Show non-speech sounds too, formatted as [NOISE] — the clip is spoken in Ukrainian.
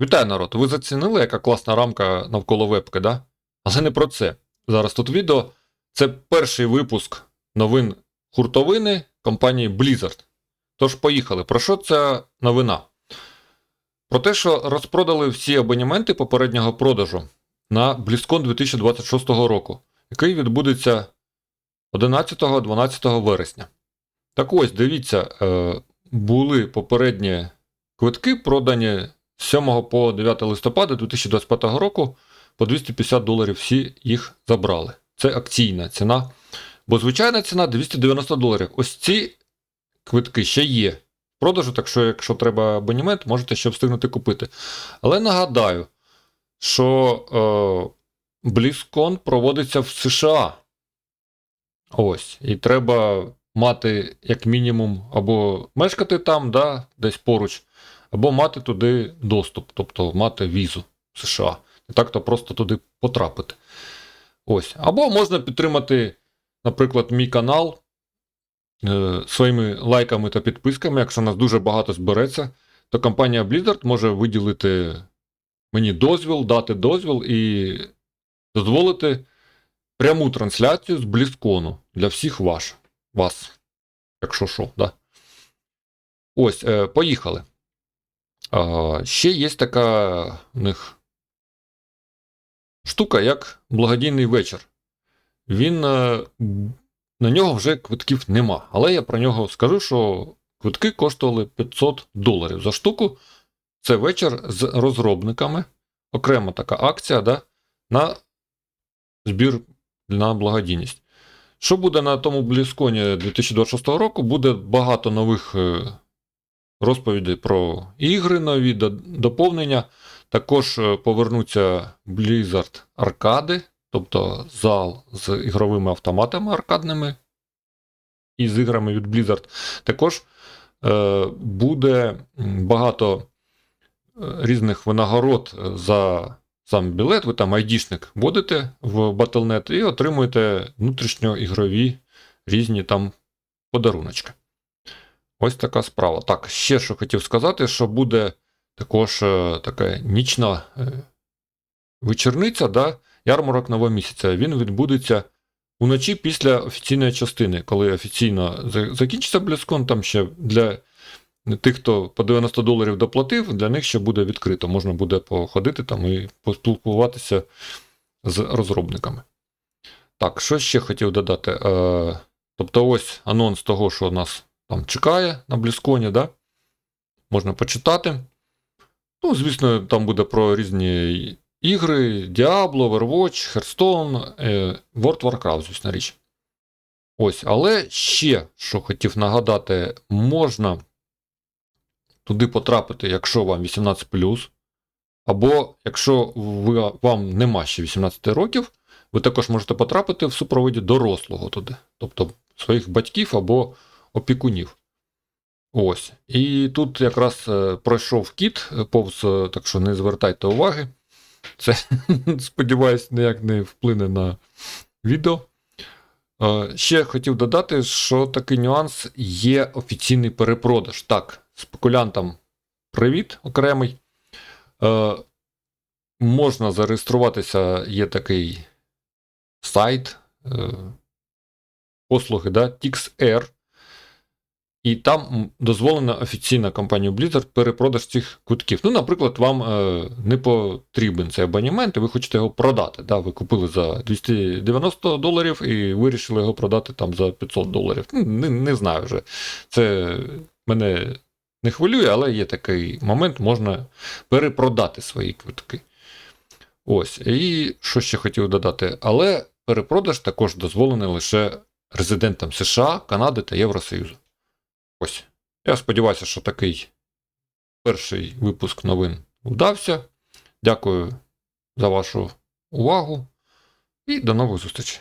Вітаю, народ! Ви зацінили, яка класна рамка навколо вебки, да? Але не про це. Зараз тут відео. Це перший випуск новин хуртовини компанії Blizzard. Тож поїхали. Про що ця новина? Про те, що розпродали всі абонементи попереднього продажу на BlizzCon 2026 року, який відбудеться 11-12 вересня. Так ось, дивіться, е, були попередні квитки продані з 7 по 9 листопада 2025 року по 250 доларів всі їх забрали. Це акційна ціна. Бо звичайна ціна 290 доларів. Ось ці квитки ще є в продажу, так що, якщо треба абонемент, можете ще встигнути купити. Але нагадаю, що е, BlizzCon проводиться в США. Ось. І треба мати, як мінімум, або мешкати там, да, десь поруч, або мати туди доступ, тобто мати візу в США. І так то просто туди потрапити. Ось. Або можна підтримати, наприклад, мій канал е, своїми лайками та підписками. Якщо нас дуже багато збереться, то компанія Blizzard може виділити мені дозвіл, дати дозвіл і дозволити пряму трансляцію з BlizzCon для всіх ваш, вас. Якщо що, да. Ось, е, поїхали. Ще є така в них штука, як благодійний вечір. Він е, на нього вже квитків нема. Але я про нього скажу, що квитки коштували 500 доларів за штуку. Це вечір з розробниками. Окрема така акція да, на збір на благодійність. Що буде на тому Блісконі 2026 року? Буде багато нових е, розповідей про ігри, нові доповнення. Також е, повернуться Blizzard аркади, тобто зал з ігровими автоматами аркадними і з іграми від Blizzard. Також е, буде багато е, різних винагород за сам білет. Ви там айдішник вводите в Battle.net і отримуєте внутрішньоігрові різні там подаруночки. Ось така справа. Так, ще що хотів сказати, що буде також е, така нічна е, вечорниця, да, ярмарок новомісяця. Він відбудеться уночі після офіційної частини, коли офіційно закінчиться BlizzCon, там ще для тих, хто по 90 доларів доплатив, для них ще буде відкрито. Можна буде походити там і поспілкуватися з розробниками. Так, що ще хотів додати? Е, тобто, ось анонс того, що нас там чекає на BlizzCon, да? можна почитати. Ну, звісно, там буде про різні ігри: Diablo, Overwatch, Hearthstone, е, World Warcraft, звісно річ. Ось, але ще, що хотів нагадати, можна туди потрапити, якщо вам 18, або якщо ви, вам нема ще 18 років, ви також можете потрапити в супроводі дорослого туди, тобто своїх батьків або опікунів. Ось. І тут якраз е, пройшов кіт е, повз, е, так що не звертайте уваги. Це, [LAUGHS] сподіваюсь, ніяк не вплине на відео. Ще хотів додати, що такий нюанс є офіційний перепродаж. Так, спекулянтам привіт окремий. Можна зареєструватися, є такий сайт, послуги, да, TixR. І там дозволена офіційна компанія Blizzard перепродаж цих квитків. Ну, наприклад, вам е, не потрібен цей абонемент, і ви хочете його продати. Да? Ви купили за 290 доларів і вирішили його продати там за 500 доларів. Ну, Не, не знаю вже. Це мене не хвилює, але є такий момент, можна перепродати свої квитки. Ось. І що ще хотів додати? Але перепродаж також дозволений лише резидентам США, Канади та Євросоюзу. Ось. Я сподіваюся, що такий перший випуск новин вдався. Дякую за вашу увагу і до нових зустрічей.